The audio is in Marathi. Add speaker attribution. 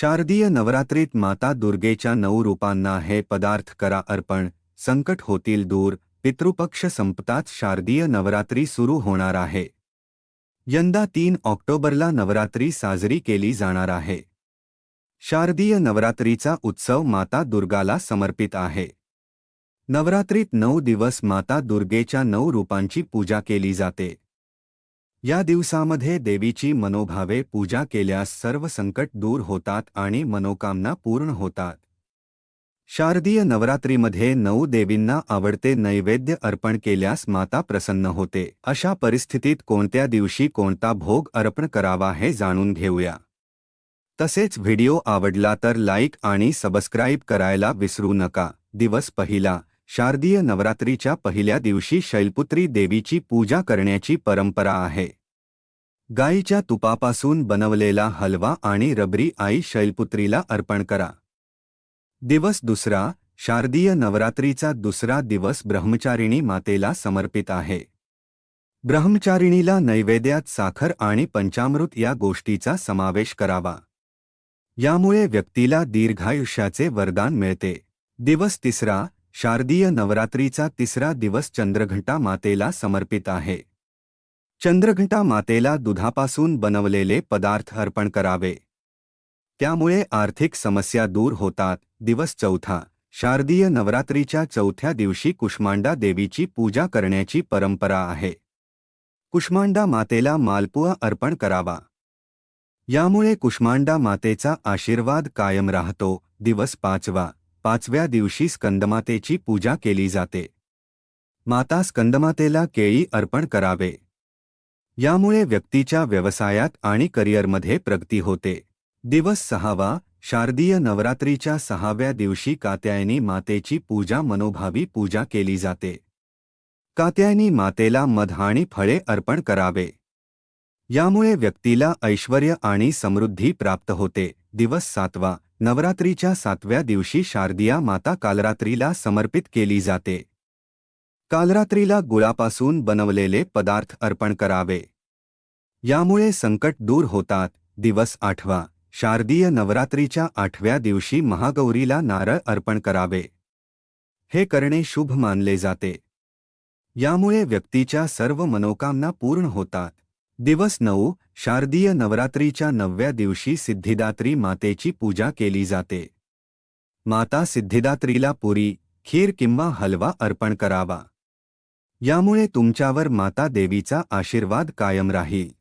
Speaker 1: शारदीय नवरात्रीत माता दुर्गेच्या नऊ रूपांना हे पदार्थ करा अर्पण संकट होतील दूर पितृपक्ष संपताच शारदीय नवरात्री सुरू होणार आहे. यंदा तीन ऑक्टोबरला नवरात्री साजरी केली जाणार आहे. शारदीय नवरात्रीचा उत्सव माता दुर्गाला समर्पित आहे. नवरात्रीत नऊ दिवस माता दुर्गेच्या नऊ रूपांची पूजा केली जाते. या दिवसामध्ये देवीची मनोभावे पूजा केल्यास सर्व संकट दूर होतात आणि मनोकामना पूर्ण होतात. शारदीय नवरात्रीमध्ये नऊ देवींना आवडते नैवेद्य अर्पण केल्यास माता प्रसन्न होते. अशा परिस्थितीत कोणत्या दिवशी कोणता भोग अर्पण करावा हे जाणून घेऊया. तसेच व्हिडिओ आवडला तर लाईक आणि सबस्क्राईब करायला विसरू नका. दिवस पहिला. शारदीय नवरात्रीच्या पहिल्या दिवशी शैलपुत्री देवीची पूजा करण्याची परंपरा आहे. गाईच्या तुपापासून बनवलेला हलवा आणि रबरी आई शैलपुत्रीला अर्पण करा. दिवस दुसरा शारदीय नवरात्रीचा दुसरा दिवस ब्रह्मचारिणी मातेला समर्पित आहे. ब्रह्मचारिणीला नैवेद्यात साखर आणि पंचामृत या गोष्टीचा समावेश करावा. यामुळे व्यक्तीला दीर्घायुष्याचे वरदान मिळते. दिवस तिसरा शारदीय नवरात्रीचा तिसरा दिवस चंद्रघंटा मातेला समर्पित आहे. चंद्रघंटा मातेला दुधापासून बनवलेले पदार्थ अर्पण करावे. त्यामुळे आर्थिक समस्या दूर होतात. दिवस चौथा शारदीय नवरात्रीच्या चौथ्या दिवशी कुष्मांडा देवीची पूजा करण्याची परंपरा आहे. कुष्मांडा मातेला मालपुआ अर्पण करावा. यामुळे कुष्मांडा मातेचा आशीर्वाद कायम राहतो. दिवस पाचवा पाचव्या दिवशी स्कंदमातेची पूजा केली जाते. माता स्कंदमातेला केळी अर्पण करावे. यामुळे व्यक्तीच्या व्यवसायात आणि करिअरमध्ये प्रगती होते. दिवस सहावा शारदीय नवरात्रीच्या सहाव्या दिवशी कात्यायनी मातेची पूजा मनोभावी पूजा केली जाते. कात्यायनी मातेला मध आणि फळे अर्पण करावे. यामुळे व्यक्तीला ऐश्वर्य आणि समृद्धी प्राप्त होते. दिवस सातवा नवरात्रीच्या सातव्या दिवशी शारदिया माता कालरात्रीला समर्पित केली जाते. कालरात्रीला गुळापासून बनवलेले पदार्थ अर्पण करावे. यामुळे संकट दूर होतात. दिवस आठवा. शारदीय नवरात्रीच्या आठव्या दिवशी महागौरीला नारळ अर्पण करावे. हे करणे शुभ मानले जाते. यामुळे व्यक्तीच्या सर्व मनोकामना पूर्ण होतात. दिवस नऊ शारदीय नवरात्रीच्या नवव्या दिवशी सिद्धिदात्री मातेची पूजा केली जाते. माता सिद्धिदात्रीला पुरी खीर किंवा हलवा अर्पण करावा. यामुळे तुमच्यावर माता देवीचा आशीर्वाद कायम राहील.